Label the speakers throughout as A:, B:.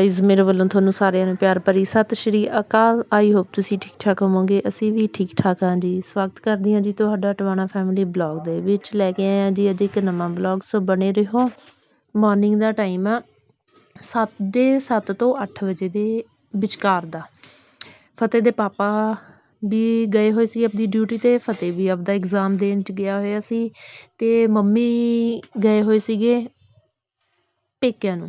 A: Guys ਮੇਰੇ ਵੱਲੋਂ ਤੁਹਾਨੂੰ ਸਾਰਿਆਂ ਨੂੰ ਪਿਆਰ ਭਰੀ ਸਤਿ ਸ਼੍ਰੀ ਅਕਾਲ। ਆਈ ਹੋਪ ਤੁਸੀਂ ਠੀਕ ਠਾਕ ਹੋਵੋਗੇ। ਅਸੀਂ ਵੀ ਠੀਕ ਠਾਕ ਹਾਂ ਜੀ। ਸਵਾਗਤ ਕਰਦੀ ਹਾਂ ਜੀ ਤੁਹਾਡਾ ਟਵਾਣਾ ਫੈਮਿਲੀ ਬਲੌਗ ਦੇ ਵਿੱਚ। ਲੈ ਕੇ ਆਏ ਹਾਂ ਜੀ ਅੱਜ ਇੱਕ ਨਵਾਂ ਬਲੌਗ ਸੋ ਬਣੇ ਰਹੋ। ਮਾਰਨਿੰਗ ਦਾ ਟਾਈਮ ਆ ਸਾਢੇ ਸੱਤ ਤੋਂ 8 ਵਜੇ ਦੇ ਵਿਚਕਾਰ ਦਾ। ਫਤਿਹ ਦੇ ਪਾਪਾ ਵੀ ਗਏ ਹੋਏ ਸੀ ਆਪਣੀ ਡਿਊਟੀ ਤੇ। ਫਤਿਹ ਵੀ ਆਪਦਾ ਐਗਜ਼ਾਮ ਦੇਣ ਚ ਗਿਆ ਹੋਇਆ ਸੀ ਤੇ ਮੰਮੀ ਗਏ ਹੋਏ ਸੀਗੇ ਪੇਕਿਆਂ ਨੂੰ।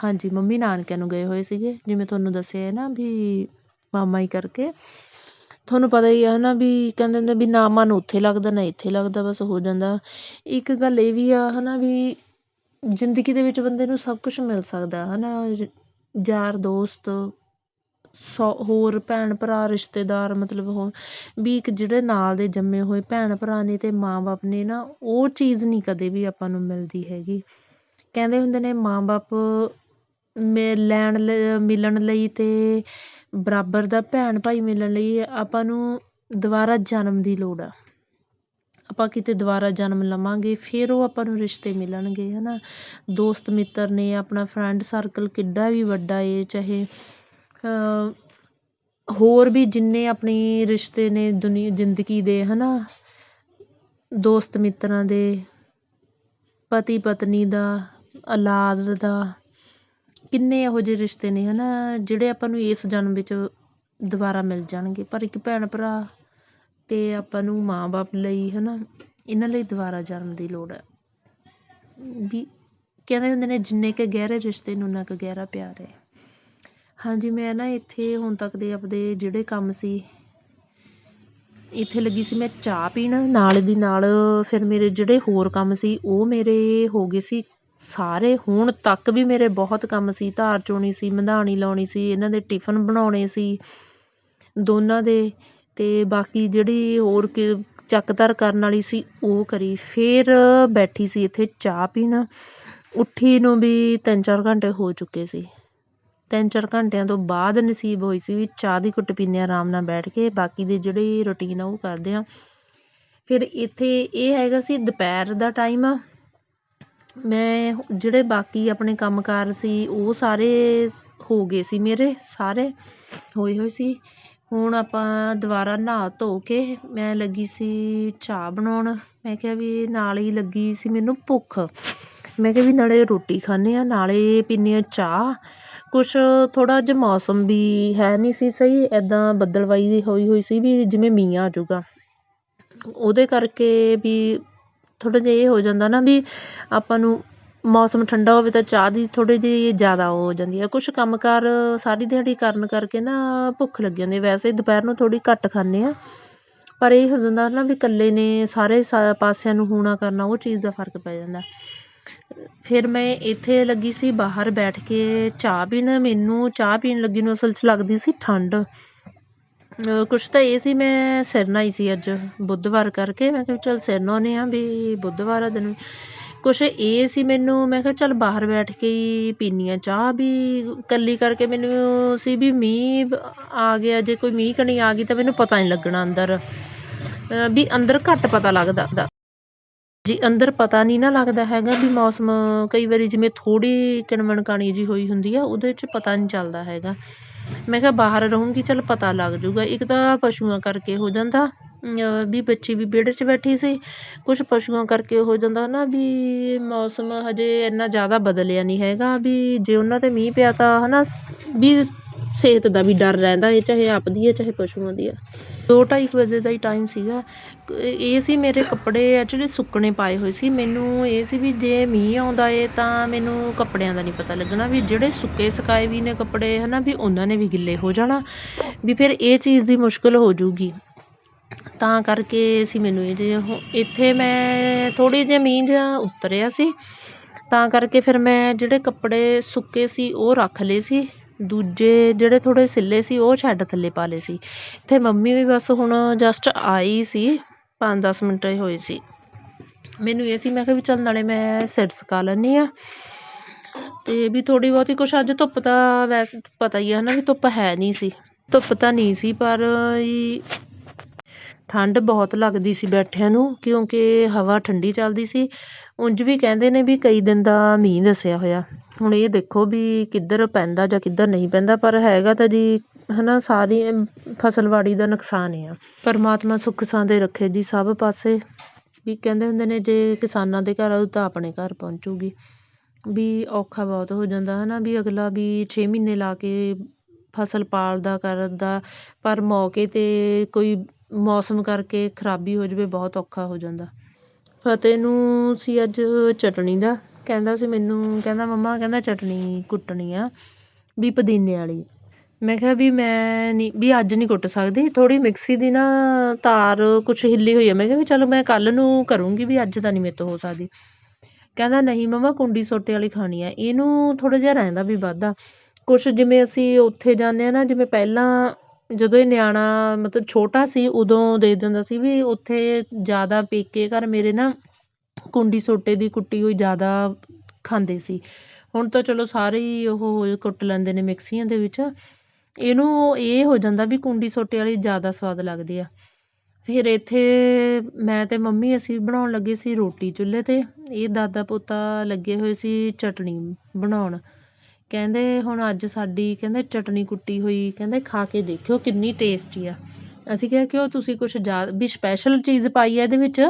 A: ਹਾਂਜੀ, ਮੰਮੀ ਨਾਨਕਿਆਂ ਨੂੰ ਗਏ ਹੋਏ ਸੀਗੇ। ਜਿਵੇਂ ਤੁਹਾਨੂੰ ਦੱਸਿਆ ਹੈ ਨਾ ਵੀ ਮਾਮਾ ਹੀ ਕਰਕੇ। ਤੁਹਾਨੂੰ ਪਤਾ ਹੀ ਆ ਹੈ ਨਾ ਵੀ ਕਹਿੰਦੇ ਹੁੰਦੇ ਵੀ ਨਾ ਮਨ ਉੱਥੇ ਲੱਗਦਾ, ਨਾ ਇੱਥੇ ਲੱਗਦਾ, ਬਸ ਹੋ ਜਾਂਦਾ। ਇੱਕ ਗੱਲ ਇਹ ਵੀ ਆ ਹੈ ਨਾ ਵੀ ਜ਼ਿੰਦਗੀ ਦੇ ਵਿੱਚ ਬੰਦੇ ਨੂੰ ਸਭ ਕੁਛ ਮਿਲ ਸਕਦਾ ਹੈ ਨਾ ਯਾਰ, ਦੋਸਤ, ਸੌ, ਹੋਰ ਭੈਣ ਭਰਾ, ਰਿਸ਼ਤੇਦਾਰ ਮਤਲਬ ਹੋ ਵੀ ਇੱਕ ਜਿਹੜੇ ਨਾਲ ਦੇ ਜੰਮੇ ਹੋਏ ਭੈਣ ਭਰਾ ਨੇ ਅਤੇ ਮਾਂ-ਬਾਪ ਨੇ ਨਾ, ਉਹ ਚੀਜ਼ ਨਹੀਂ ਕਦੇ ਵੀ ਆਪਾਂ ਨੂੰ ਮਿਲਦੀ ਹੈਗੀ। ਕਹਿੰਦੇ ਹੁੰਦੇ ਨੇ ਮਾਂ-ਬਾਪ ਮੇ ਲੈਣ ਮਿਲਣ ਲਈ ਅਤੇ ਬਰਾਬਰ ਦਾ ਭੈਣ ਭਾਈ ਮਿਲਣ ਲਈ ਆਪਾਂ ਨੂੰ ਦੁਬਾਰਾ ਜਨਮ ਦੀ ਲੋੜ ਆ। ਆਪਾਂ ਕਿਤੇ ਦੁਬਾਰਾ ਜਨਮ ਲਵਾਂਗੇ, ਫਿਰ ਉਹ ਆਪਾਂ ਨੂੰ ਰਿਸ਼ਤੇ ਮਿਲਣਗੇ ਹੈ ਨਾ ਦੋਸਤ ਮਿੱਤਰ ਨੇ, ਆਪਣਾ ਫਰੈਂਡ ਸਰਕਲ ਕਿੱਡਾ ਵੀ ਵੱਡਾ ਏ, ਚਾਹੇ ਹੋਰ ਵੀ ਜਿੰਨੇ ਆਪਣੀ ਰਿਸ਼ਤੇ ਨੇ ਦੁਨੀ, ਜ਼ਿੰਦਗੀ ਦੇ ਹੈ ਨਾ ਦੋਸਤ ਮਿੱਤਰਾਂ ਦੇ ਪਤੀ ਪਤਨੀ ਦਾ, ਔਲਾਦ ਦਾ ਕਿੰਨੇ ਇਹੋ ਜਿਹੇ ਰਿਸ਼ਤੇ ਨੇ ਹੈ ਨਾ ਜਿਹੜੇ ਆਪਾਂ ਨੂੰ ਇਸ ਜਨਮ ਵਿੱਚ ਦੁਬਾਰਾ ਮਿਲ ਜਾਣਗੇ। ਪਰ ਇੱਕ ਭੈਣ ਭਰਾ ਅਤੇ ਆਪਾਂ ਨੂੰ ਮਾਂ-ਬਾਪ ਲਈ ਹੈ ਨਾ ਇਹਨਾਂ ਲਈ ਦੁਬਾਰਾ ਜਨਮ ਦੀ ਲੋੜ ਹੈ। ਵੀ ਕਹਿੰਦੇ ਹੁੰਦੇ ਨੇ, ਜਿੰਨੇ ਕੁ ਗਹਿਰੇ ਰਿਸ਼ਤੇ ਨੂੰ, ਉਨਾ ਕੁ ਗਹਿਰਾ ਪਿਆਰ ਹੈ। ਹਾਂਜੀ, ਮੈਂ ਨਾ ਇੱਥੇ ਹੁਣ ਤੱਕ ਦੇ ਆਪਦੇ ਜਿਹੜੇ ਕੰਮ ਸੀ, ਇੱਥੇ ਲੱਗੀ ਸੀ ਮੈਂ ਚਾਹ ਪੀਣ। ਨਾਲ ਦੀ ਨਾਲ ਫਿਰ ਮੇਰੇ ਜਿਹੜੇ ਹੋਰ ਕੰਮ ਸੀ, ਉਹ ਮੇਰੇ ਹੋ ਗਏ ਸੀ ਸਾਰੇ ਹੁਣ ਤੱਕ ਵੀ ਮੇਰੇ ਬਹੁਤ ਕੰਮ ਸੀ, ਧਾਰ ਚੋਣੀ ਸੀ, ਮਧਾਣੀ ਲਾਉਣੀ ਸੀ, ਇਹਨਾਂ ਦੇ ਟਿਫਨ ਬਣਾਉਣੇ ਸੀ, ਦੋਨਾਂ ਦੇ ਅਤੇ ਬਾਕੀ ਜਿਹੜੀ ਹੋਰ ਕਿ ਚੱਕ ਧਰ ਕਰਨ ਵਾਲੀ ਸੀ, ਉਹ ਕਰੀ। ਫਿਰ ਬੈਠੀ ਸੀ ਇੱਥੇ ਚਾਹ ਪੀਣ। ਉੱਠੀ ਨੂੰ ਵੀ ਤਿੰਨ ਚਾਰ ਘੰਟੇ ਹੋ ਚੁੱਕੇ ਸੀ। ਤਿੰਨ ਚਾਰ ਘੰਟਿਆਂ ਤੋਂ ਬਾਅਦ ਨਸੀਬ ਹੋਈ ਸੀ ਵੀ ਚਾਹ ਦੀ ਘੁੱਟ ਪੀਂਦੇ ਹਾਂ, ਆਰਾਮ ਨਾਲ ਬੈਠ ਕੇ, ਬਾਕੀ ਦੇ ਜਿਹੜੀ ਰੂਟੀਨ ਆ ਉਹ ਕਰਦੇ ਹਾਂ। ਫਿਰ ਇੱਥੇ ਇਹ ਹੈਗਾ ਸੀ, ਦੁਪਹਿਰ ਦਾ ਟਾਈਮ ਮੈਂ ਜਿਹੜੇ ਬਾਕੀ ਆਪਣੇ ਕੰਮ ਕਾਰ ਸੀ, ਉਹ ਸਾਰੇ ਹੋ ਗਏ ਸੀ ਮੇਰੇ, ਸਾਰੇ ਹੋਏ ਹੋਏ ਸੀ। ਹੁਣ ਆਪਾਂ ਦੁਬਾਰਾ ਨਹਾ ਧੋ ਕੇ ਮੈਂ ਲੱਗੀ ਸੀ ਚਾਹ ਬਣਾਉਣ। ਮੈਂ ਕਿਹਾ ਵੀ ਨਾਲ ਹੀ ਲੱਗੀ ਸੀ ਮੈਨੂੰ ਭੁੱਖ। ਮੈਂ ਕਿਹਾ ਵੀ ਨਾਲੇ ਰੋਟੀ ਖਾਂਦੇ ਹਾਂ, ਨਾਲੇ ਪੀਂਦੇ ਹਾਂ ਚਾਹ। ਕੁਛ ਥੋੜ੍ਹਾ ਜਿਹਾ ਮੌਸਮ ਵੀ ਹੈ ਨਹੀਂ ਸੀ ਸਹੀ ਇੱਦਾਂ ਬੱਦਲਵਾਈ ਹੋਈ ਹੋਈ ਸੀ ਵੀ ਜਿਵੇਂ ਮੀਂਹ ਆ ਜਾਊਗਾ। ਉਹਦੇ ਕਰਕੇ ਵੀ ਥੋੜ੍ਹਾ ਜਿਹਾ ਇਹ ਹੋ ਜਾਂਦਾ ਨਾ ਵੀ ਆਪਾਂ ਨੂੰ ਮੌਸਮ ਠੰਡਾ ਹੋਵੇ ਤਾਂ ਚਾਹ ਦੀ ਥੋੜ੍ਹੀ ਜਿਹੀ ਜ਼ਿਆਦਾ ਉਹ ਹੋ ਜਾਂਦੀ ਹੈ ਕੁਛ ਕੰਮ ਕਾਰ ਸਾਰੀ ਦਿਹਾੜੀ ਕਰਨ ਕਰਕੇ ਨਾ ਭੁੱਖ ਲੱਗ ਜਾਂਦੀ ਵੈਸੇ ਦੁਪਹਿਰ ਨੂੰ ਥੋੜ੍ਹੀ ਘੱਟ ਖਾਂਦੇ ਹਾਂ ਪਰ ਇਹ ਹੋ ਜਾਂਦਾ ਨਾ ਵੀ ਇਕੱਲੇ ਨੇ ਸਾਰੇ ਸਾ ਪਾਸਿਆਂ ਨੂੰ ਹੋਣਾ ਕਰਨਾ, ਉਹ ਚੀਜ਼ ਦਾ ਫ਼ਰਕ ਪੈ ਜਾਂਦਾ। ਫਿਰ ਮੈਂ ਇੱਥੇ ਲੱਗੀ ਸੀ, ਬਾਹਰ ਬੈਠ ਕੇ ਚਾਹ ਪੀਣ। ਮੈਨੂੰ ਚਾਹ ਪੀਣ ਲੱਗੀ ਨੂੰ ਅਸਲ 'ਚ ਲੱਗਦੀ ਸੀ ਠੰਡ। ਕੁਛ ਤਾਂ ਇਹ ਸੀ, ਮੈਂ ਸਿਰਨਾ ਹੀ ਸੀ ਅੱਜ ਬੁੱਧਵਾਰ ਕਰਕੇ। ਮੈਂ ਕਿਹਾ ਚੱਲ ਸਿਰਨਾ ਨਹਾਉਂਦੇ ਹਾਂ ਵੀ ਬੁੱਧਵਾਰ ਆ ਦਿਨ ਕੁਛ ਇਹ ਸੀ ਮੈਨੂੰ, ਮੈਂ ਕਿਹਾ ਚੱਲ ਬਾਹਰ ਬੈਠ ਕੇ ਹੀ ਪੀਂਦੀ ਹਾਂ ਚਾਹ ਵੀ। ਇਕੱਲੀ ਕਰਕੇ ਮੈਨੂੰ ਸੀ ਵੀ ਮੀਂਹ ਆ ਗਿਆ, ਜੇ ਕੋਈ ਮੀਂਹ ਕਣੀ ਆ ਗਈ ਤਾਂ ਮੈਨੂੰ ਪਤਾ ਨਹੀਂ ਲੱਗਣਾ ਅੰਦਰ। ਵੀ ਅੰਦਰ ਘੱਟ ਪਤਾ ਲੱਗਦਾ ਜੀ, ਅੰਦਰ ਪਤਾ ਨਹੀਂ ਨਾ ਲੱਗਦਾ ਹੈਗਾ ਵੀ ਮੌਸਮ, ਕਈ ਵਾਰੀ ਜਿਵੇਂ ਥੋੜ੍ਹੀ ਕਣਮਣਕਾਣੀ ਜੀ ਹੋਈ ਹੁੰਦੀ ਆ, ਉਹਦੇ 'ਚ ਪਤਾ ਨਹੀਂ ਚੱਲਦਾ ਹੈਗਾ। ਮੈਂ ਕਿਹਾ ਬਾਹਰ ਰਹੂੰਗੀ, ਚੱਲ ਪਤਾ ਲੱਗ ਜੂਗਾ ਇੱਕ ਤਾਂ ਪਸ਼ੂਆਂ ਕਰਕੇ ਹੋ ਜਾਂਦਾ ਵੀ ਬੱਚੀ ਵੀ ਵਿਹੜੇ 'ਚ ਬੈਠੀ ਸੀ। ਕੁਛ ਪਸ਼ੂਆਂ ਕਰਕੇ ਹੋ ਜਾਂਦਾ ਨਾ ਵੀ ਮੌਸਮ ਹਜੇ ਇੰਨਾ ਜ਼ਿਆਦਾ ਬਦਲਿਆ ਨਹੀਂ ਹੈਗਾ ਵੀ ਜੇ ਉਹਨਾਂ 'ਤੇ ਮੀਂਹ ਪਿਆ ਤਾਂ ਹੈ ਨਾ ਵੀ ਸਿਹਤ ਦਾ ਵੀ ਡਰ ਰਹਿੰਦਾ ਹੈ ਚਾਹੇ ਆਪਦੀ ਹੈ, ਚਾਹੇ ਪਸ਼ੂਆਂ ਦੀ ਹੈ। ਦੋ ਢਾਈ ਕੁ ਵਜੇ ਦਾ ਹੀ ਟਾਈਮ ਸੀਗਾ। ਇਹ ਸੀ ਮੇਰੇ ਕੱਪੜੇ ਐਕਚੁਲੀ ਸੁੱਕਣੇ ਪਾਏ ਹੋਏ ਸੀ। ਮੈਨੂੰ ਇਹ ਸੀ ਵੀ ਜੇ ਮੀਂਹ ਆਉਂਦਾ ਏ ਤਾਂ ਮੈਨੂੰ ਕੱਪੜਿਆਂ ਦਾ ਨਹੀਂ ਪਤਾ ਲੱਗਣਾ ਵੀ ਜਿਹੜੇ ਸੁੱਕੇ ਸੁਕਾਏ ਵੀ ਨੇ ਕੱਪੜੇ ਹੈ ਨਾ ਵੀ ਉਹਨਾਂ ਨੇ ਵੀ ਗਿੱਲੇ ਹੋ ਜਾਣਾ, ਵੀ ਫਿਰ ਇਹ ਚੀਜ਼ ਦੀ ਮੁਸ਼ਕਿਲ ਹੋ ਜੂਗੀ ਤਾਂ ਕਰਕੇ ਸੀ ਮੈਨੂੰ ਇਹ ਜੇ ਇੱਥੇ ਮੈਂ ਥੋੜ੍ਹੀ ਜਿਹੀ ਮੀਂਹ ਜਿਹਾ ਉਤਰਿਆ ਸੀ। ਤਾਂ ਕਰਕੇ ਫਿਰ ਮੈਂ ਜਿਹੜੇ ਕੱਪੜੇ ਸੁੱਕੇ ਸੀ ਉਹ ਰੱਖ ਲਏ ਸੀ। ਦੂਜੇ ਜਿਹੜੇ ਥੋੜ੍ਹੇ ਸਿੱਲੇ ਸੀ, ਉਹ ਸ਼ੈੱਡ ਥੱਲੇ ਪਾ ਲਏ ਸੀ। ਇੱਥੇ ਮੰਮੀ ਵੀ ਬਸ ਹੁਣ ਜਸਟ ਆਈ ਸੀ, ਪੰਜ ਦਸ ਮਿੰਟ ਹੀ ਹੋਏ ਸੀ। ਮੈਨੂੰ ਇਹ ਸੀ, ਮੈਂ ਕਿਹਾ ਵੀ ਚੱਲ ਨਾਲੇ ਮੈਂ ਸਿਰ ਸੁਕਾ ਲੈਂਦੀ ਹਾਂ। ਅਤੇ ਵੀ ਥੋੜ੍ਹੀ ਬਹੁਤੀ ਕੁਛ ਅੱਜ ਧੁੱਪ ਤਾਂ ਵੈਸੇ ਪਤਾ ਹੀ ਹੈ ਨਾ ਵੀ ਧੁੱਪ ਹੈ ਨਹੀਂ ਸੀ। ਧੁੱਪ ਤਾਂ ਨਹੀਂ ਸੀ, ਪਰ ਠੰਡ ਬਹੁਤ ਲੱਗਦੀ ਸੀ ਬੈਠਿਆਂ ਨੂੰ, ਕਿਉਂਕਿ ਹਵਾ ਠੰਡੀ ਚੱਲਦੀ ਸੀ। ਉਂਝ ਵੀ ਕਹਿੰਦੇ ਨੇ ਵੀ ਕਈ ਦਿਨ ਦਾ ਮੀਂਹ ਦੱਸਿਆ ਹੋਇਆ। ਹੁਣ ਇਹ ਦੇਖੋ ਵੀ ਕਿੱਧਰ ਪੈਂਦਾ ਜਾਂ ਕਿੱਧਰ ਨਹੀਂ ਪੈਂਦਾ, ਪਰ ਹੈਗਾ ਤਾਂ ਜੀ ਹੈ ਨਾ ਸਾਰੀ ਫਸਲਬਾੜੀ ਦਾ ਨੁਕਸਾਨ ਹੀ ਆ। ਪਰਮਾਤਮਾ ਸੁੱਖ ਸਾਂਦੇ ਰੱਖੇ ਜੀ ਸਭ ਪਾਸੇ। ਵੀ ਕਹਿੰਦੇ ਹੁੰਦੇ ਨੇ, ਜੇ ਕਿਸਾਨਾਂ ਦੇ ਘਰ ਆਊ ਤਾਂ ਆਪਣੇ ਘਰ ਪਹੁੰਚੂਗੀ। ਵੀ ਔਖਾ ਬਹੁਤ ਹੋ ਜਾਂਦਾ ਹੈ ਨਾ ਵੀ ਅਗਲਾ ਵੀ ਛੇ ਮਹੀਨੇ ਲਾ ਕੇ ਫਸਲ ਪਾਲਦਾ, ਕਰਦਾ, ਪਰ ਮੌਕੇ 'ਤੇ ਕੋਈ ਮੌਸਮ ਕਰਕੇ ਖਰਾਬੀ ਹੋ ਜਾਵੇ, ਬਹੁਤ ਔਖਾ ਹੋ ਜਾਂਦਾ। ਫਤਿਹ ਨੂੰ ਸੀ ਅੱਜ ਚਟਣੀ ਦਾ। ਕਹਿੰਦਾ ਸੀ ਮੈਨੂੰ, ਕਹਿੰਦਾ ਮੰਮਾ, ਕਹਿੰਦਾ ਚਟਨੀ ਕੁੱਟਣੀ ਆ ਵੀ ਪੁਦੀਨੇ ਵਾਲੀ। ਮੈਂ ਕਿਹਾ ਵੀ ਮੈਂ ਨਹੀਂ ਵੀ ਅੱਜ ਨਹੀਂ ਕੁੱਟ ਸਕਦੀ, ਥੋੜ੍ਹੀ ਮਿਕਸੀ ਦੀ ਨਾ ਤਾਰ ਕੁਛ ਹਿੱਲੀ ਹੋਈ ਆ। ਮੈਂ ਕਿਹਾ ਵੀ ਚਲੋ ਮੈਂ ਕੱਲ੍ਹ ਨੂੰ ਕਰੂੰਗੀ ਵੀ ਅੱਜ ਤਾਂ ਨਹੀਂ ਮੇਰੇ ਤੋਂ ਹੋ ਸਕਦੀ। ਕਹਿੰਦਾ ਨਹੀਂ ਮੰਮਾ, ਕੁੰਡੀ ਸੋਟੇ ਵਾਲੀ ਖਾਣੀ ਆ। ਇਹਨੂੰ ਥੋੜ੍ਹਾ ਜਿਹਾ ਰਹਿੰਦਾ ਵੀ ਵਾਧਾ। ਕੁਛ ਜਿਵੇਂ ਅਸੀਂ ਉੱਥੇ ਜਾਂਦੇ ਹਾਂ ਨਾ, ਜਿਵੇਂ ਪਹਿਲਾਂ ਜਦੋਂ ਇਹ ਨਿਆਣਾ ਮਤਲਬ ਛੋਟਾ ਸੀ, ਉਦੋਂ ਦੇ ਦਿੰਦਾ ਸੀ ਵੀ ਉੱਥੇ ਜ਼ਿਆਦਾ ਪੇਕੇ ਘਰ ਮੇਰੇ ਨਾ ਕੁੰਡੀ ਸੋਟੇ ਦੀ ਕੁੱਟੀ ਹੋਈ ਜ਼ਿਆਦਾ ਖਾਂਦੇ ਸੀ। ਹੁਣ ਤਾਂ ਚਲੋ ਸਾਰੇ ਹੀ ਉਹ ਕੁੱਟ ਲੈਂਦੇ ਨੇ ਮਿਕਸੀਆਂ ਦੇ ਵਿੱਚ। ਇਹਨੂੰ ਇਹ ਹੋ ਜਾਂਦਾ ਵੀ ਕੁੰਡੀ ਸੋਟੇ ਵਾਲੀ ਜ਼ਿਆਦਾ ਸਵਾਦ ਲੱਗਦੀ ਆ। ਫਿਰ ਇੱਥੇ ਮੈਂ ਅਤੇ ਮੰਮੀ ਅਸੀਂ ਬਣਾਉਣ ਲੱਗੇ ਸੀ ਰੋਟੀ ਚੁੱਲ੍ਹੇ 'ਤੇ। ਇਹ ਦਾਦਾ ਪੋਤਾ ਲੱਗੇ ਹੋਏ ਸੀ ਚਟਣੀ ਬਣਾਉਣ। ਕਹਿੰਦੇ ਹੁਣ ਅੱਜ ਸਾਡੀ ਕਹਿੰਦੇ ਚਟਣੀ ਕੁੱਟੀ ਹੋਈ, ਕਹਿੰਦੇ ਖਾ ਕੇ ਦੇਖਿਓ ਕਿੰਨੀ ਟੇਸਟੀ ਆ। ਅਸੀਂ ਕਿਹਾ ਕਿ ਉਹ ਤੁਸੀਂ ਕੁਛ ਜ਼ਿਆਦਾ ਵੀ ਸਪੈਸ਼ਲ ਚੀਜ਼ ਪਾਈ ਹੈ ਇਹਦੇ ਵਿੱਚ?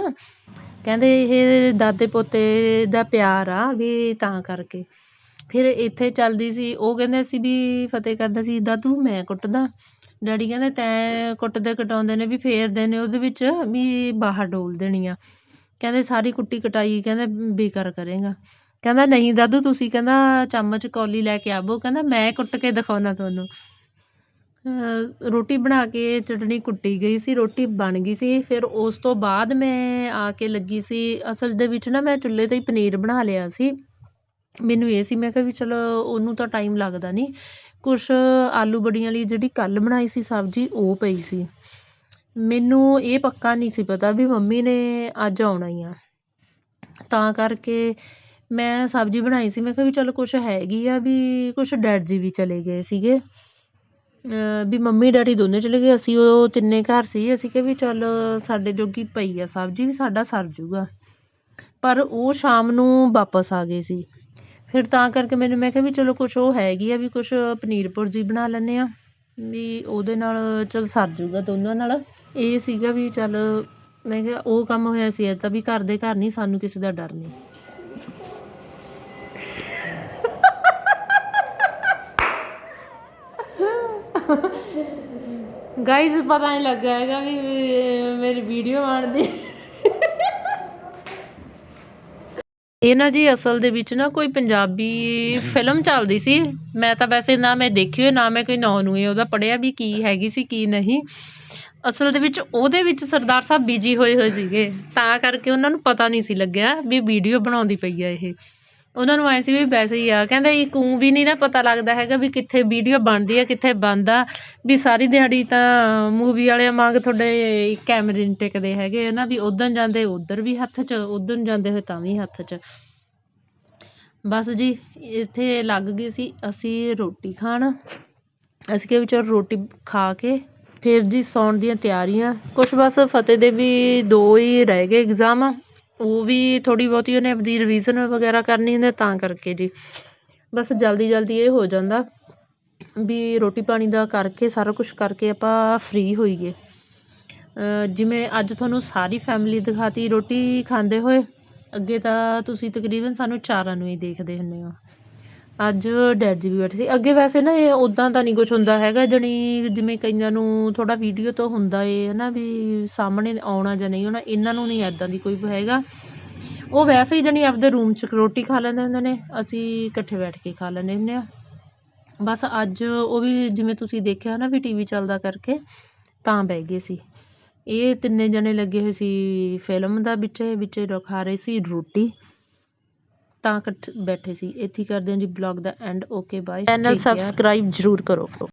A: ਕਹਿੰਦੇ ਇਹ ਦਾਦੇ ਪੋਤੇ ਦਾ ਪਿਆਰ ਆ ਵੀ ਤਾਂ ਕਰਕੇ। ਫਿਰ ਇੱਥੇ ਚੱਲਦੀ ਸੀ, ਉਹ ਕਹਿੰਦੇ ਸੀ ਵੀ ਫਤਿਹ ਕਰਦਾ ਸੀ, ਦਾਦੂ, ਮੈਂ ਕੁੱਟਦਾ। ਡੈਡੀ ਕਹਿੰਦੇ, ਤੈਂ ਕੁੱਟਦੇ ਕਟਾਉਂਦੇ ਨੇ ਵੀ ਫੇਰਦੇ ਨੇ, ਉਹਦੇ ਵਿੱਚ ਵੀ ਬਾਹਰ ਡੋਲ ਦੇਣੀ ਆ ਕਹਿੰਦੇ, ਸਾਰੀ ਕੁੱਟੀ ਕਟਾਈ ਕਹਿੰਦੇ, ਬੇਕਾਰ ਕਰੇਗਾ। ਕਹਿੰਦਾ, ਨਹੀਂ ਦਾਦੂ, ਤੁਸੀਂ ਕਹਿੰਦਾ, ਚਮਚ ਕੌਲੀ ਲੈ ਕੇ ਆਵੋ। ਕਹਿੰਦਾ, ਮੈਂ ਕੁੱਟ ਕੇ ਦਿਖਾਉਣਾ ਤੁਹਾਨੂੰ। ਰੋਟੀ ਬਣਾ ਕੇ ਚਟਣੀ ਕੁੱਟੀ ਗਈ ਸੀ, ਰੋਟੀ ਬਣ ਗਈ ਸੀ। ਫਿਰ ਉਸ ਤੋਂ ਬਾਅਦ ਮੈਂ ਆ ਕੇ ਲੱਗੀ ਸੀ। ਅਸਲ ਦੇ ਵਿੱਚ ਨਾ ਮੈਂ ਚੁੱਲ੍ਹੇ 'ਤੇ ਹੀ ਪਨੀਰ ਬਣਾ ਲਿਆ ਸੀ। ਮੈਨੂੰ ਇਹ ਸੀ, ਮੈਂ ਕਿਹਾ ਵੀ ਚਲੋ ਉਹਨੂੰ ਤਾਂ ਟਾਈਮ ਲੱਗਦਾ ਨਹੀਂ ਕੁਛ ਆਲੂ ਬੜੀਆਂ ਵਾਲੀ ਜਿਹੜੀ ਕੱਲ੍ਹ ਬਣਾਈ ਸੀ ਸਬਜ਼ੀ, ਉਹ ਪਈ ਸੀ। ਮੈਨੂੰ ਇਹ ਪੱਕਾ ਨਹੀਂ ਸੀ ਪਤਾ ਵੀ ਮੰਮੀ ਨੇ ਅੱਜ ਆਉਣਾ ਹੀ ਆ। ਤਾਂ ਕਰਕੇ ਮੈਂ ਸਬਜ਼ੀ ਬਣਾਈ ਸੀ। ਮੈਂ ਕਿਹਾ ਵੀ ਚਲੋ ਕੁਛ ਹੈਗੀ ਆ ਵੀ ਕੁਛ ਡੈਡ ਜੀ ਵੀ ਚਲੇ ਗਏ ਸੀਗੇ। ਵੀ ਮੰਮੀ ਡੈਡੀ ਦੋਨੇ ਚਲੇ ਗਏ, ਅਸੀਂ ਉਹ ਤਿੰਨੇ ਘਰ ਸੀ, ਅਸੀਂ ਕਿਹਾ ਵੀ ਚੱਲ ਸਾਡੇ ਜੋਗੀ ਪਈ ਆ ਸਬਜ਼ੀ ਵੀ ਸਾਡਾ ਸਰ ਜੂਗਾ। ਪਰ ਉਹ ਸ਼ਾਮ ਨੂੰ ਵਾਪਸ ਆ ਗਏ ਸੀ। ਫਿਰ ਤਾਂ ਕਰਕੇ ਮੈਨੂੰ, ਮੈਂ ਕਿਹਾ ਵੀ ਚਲੋ ਕੁਛ ਉਹ ਹੈਗੀ ਆ ਵੀ ਕੁਛ ਪਨੀਰ ਭੁਰਜੀ ਬਣਾ ਲੈਂਦੇ ਹਾਂ ਵੀ ਉਹਦੇ ਨਾਲ ਚੱਲ ਸਰ ਜੂਗਾ ਦੋਨਾਂ ਨਾਲ। ਇਹ ਸੀਗਾ ਵੀ ਚੱਲ, ਮੈਂ ਕਿਹਾ ਉਹ ਕੰਮ ਹੋਇਆ ਸੀ ਤਾਂ ਵੀ ਘਰ ਦੇ ਘਰ ਨਹੀਂ, ਸਾਨੂੰ ਕਿਸੇ ਦਾ ਡਰ ਨਹੀਂ। ਗਾਈਜ਼ ਪਤਾ ਨਹੀਂ ਲੱਗਾ ਹੈਗਾ ਵੀ ਮੇਰੀ ਵੀਡੀਓ ਬਣਦੀ। ਇਹ ਨਾ ਜੀ, ਅਸਲ ਦੇ ਵਿੱਚ ਨਾ ਕੋਈ ਪੰਜਾਬੀ ਫਿਲਮ ਚੱਲਦੀ ਸੀ। ਮੈਂ ਤਾਂ ਵੈਸੇ ਨਾ ਮੈਂ ਦੇਖੀ ਹੋਈ, ਨਾ ਮੈਂ ਕੋਈ ਨੌ ਨੂੰ ਉਹਦਾ ਪੜਿਆ ਵੀ ਕੀ ਹੈਗੀ ਸੀ, ਕੀ ਨਹੀਂ। ਅਸਲ ਦੇ ਵਿੱਚ ਉਹਦੇ ਵਿੱਚ ਸਰਦਾਰ ਸਾਹਿਬ ਬਿਜ਼ੀ ਹੋਏ ਹੋਏ ਸੀਗੇ। ਤਾਂ ਕਰਕੇ ਉਹਨਾਂ ਨੂੰ ਪਤਾ ਨਹੀਂ ਸੀ ਲੱਗਿਆ ਵੀ ਵੀਡੀਓ ਬਣਾਉਂਦੀ ਪਈ ਆ ਇਹ। ਉਹਨਾਂ ਨੂੰ ਐਂ ਸੀ ਵੀ ਵੈਸੇ ਹੀ ਆ। ਕਹਿੰਦੇ ਇਹ ਕੂੰ ਵੀ ਨਹੀਂ ਨਾ ਪਤਾ ਲੱਗਦਾ ਹੈਗਾ ਵੀ ਕਿੱਥੇ ਵੀਡੀਓ ਬਣਦੀ ਆ, ਕਿੱਥੇ ਬਣਦਾ। ਵੀ ਸਾਰੀ ਦਿਹਾੜੀ ਤਾਂ ਮੂਵੀ ਵਾਲਿਆਂ ਵਾਂਗ ਤੁਹਾਡੇ ਕੈਮਰੇ ਨਹੀਂ ਟਿਕਦੇ ਹੈਗੇ ਨਾ ਵੀ ਉੱਧਰ ਜਾਂਦੇ ਉੱਧਰ ਵੀ ਹੱਥ 'ਚ ਉਧਰ ਜਾਂਦੇ ਹੋਏ ਤਾਂ ਵੀ ਹੱਥ 'ਚ। ਬਸ ਜੀ, ਇੱਥੇ ਲੱਗ ਗਏ ਸੀ ਅਸੀਂ ਰੋਟੀ ਖਾਣ। ਅਸੀਂ ਕਿਹਾ ਵੀ ਚਲੋ ਰੋਟੀ ਖਾ ਕੇ ਫਿਰ ਜੀ ਸੌਣ ਦੀਆਂ ਤਿਆਰੀਆਂ। ਕੁਛ ਬਸ ਫਤਿਹ ਦੇ ਵੀ ਦੋ ਹੀ ਰਹਿ ਗਏ ਇਗਜ਼ਾਮ ਉਹ ਵੀ ਥੋੜ੍ਹੀ ਬਹੁਤੀ ਉਹਨੇ ਆਪਦੀ ਰਿਵੀਜ਼ਨ ਵਗੈਰਾ ਕਰਨੀ ਹੁੰਦੀ ਤਾਂ ਕਰਕੇ ਜੀ। ਬਸ ਜਲਦੀ ਜਲਦੀ ਇਹ ਹੋ ਜਾਂਦਾ ਵੀ ਰੋਟੀ ਪਾਣੀ ਦਾ ਕਰਕੇ ਸਾਰਾ ਕੁਛ ਕਰਕੇ ਆਪਾਂ ਫ੍ਰੀ ਹੋਈਏ। ਜਿਵੇਂ ਅੱਜ ਤੁਹਾਨੂੰ ਸਾਰੀ ਫੈਮਿਲੀ ਦਿਖਾਤੀ ਰੋਟੀ ਖਾਂਦੇ ਹੋਏ, ਅੱਗੇ ਤਾਂ ਤੁਸੀਂ ਤਕਰੀਬਨ ਸਾਨੂੰ ਚਾਰਾਂ ਨੂੰ ਹੀ ਦੇਖਦੇ ਹੁੰਦੇ ਹੋ। ਅੱਜ ਡੈਡ ਜੀ ਵੀ ਬੈਠੇ ਸੀ। ਅੱਗੇ ਵੈਸੇ ਨਾ ਇਹ ਉੱਦਾਂ ਤਾਂ ਨਹੀਂ ਕੁਛ ਹੁੰਦਾ ਹੈਗਾ, ਜਾਣੀ ਜਿਵੇਂ ਕਈਆਂ ਨੂੰ ਥੋੜ੍ਹਾ ਵੀਡੀਓ ਤੋਂ ਹੁੰਦਾ ਏ ਹੈ ਨਾ ਵੀ ਸਾਹਮਣੇ ਆਉਣਾ ਜਾਂ ਨਹੀਂ ਆਉਣਾ, ਇਹਨਾਂ ਨੂੰ ਨਹੀਂ ਇੱਦਾਂ ਦੀ ਕੋਈ ਹੈਗਾ। ਉਹ ਵੈਸੇ ਹੀ ਜਾਣੀ ਆਪਦੇ ਰੂਮ 'ਚ ਰੋਟੀ ਖਾ ਲੈਂਦੇ ਹੁੰਦੇ ਨੇ, ਅਸੀਂ ਇਕੱਠੇ ਬੈਠ ਕੇ ਖਾ ਲੈਂਦੇ ਹੁੰਦੇ ਹਾਂ। ਬਸ ਅੱਜ ਉਹ ਵੀ ਜਿਵੇਂ ਤੁਸੀਂ ਦੇਖਿਆ ਨਾ ਵੀ ਟੀ ਵੀ ਚੱਲਦਾ ਕਰਕੇ ਤਾਂ ਬਹਿ ਗਏ ਸੀ। ਇਹ ਤਿੰਨੇ ਜਣੇ ਲੱਗੇ ਹੋਏ ਸੀ ਫਿਲਮ ਦਾ ਵਿੱਚ ਵਿੱਚ ਖਾ ਰਹੇ ਸੀ ਰੋਟੀ। ਤਾਂ ਇਕੱਠੇ ਬੈਠੇ ਸੀ। ਇੱਥੇ ਕਰਦੇ ਹਾਂ ਜੀ ਬਲੌਗ ਦਾ end okay bye channel subscribe ਜ਼ਰੂਰ ਕਰੋ।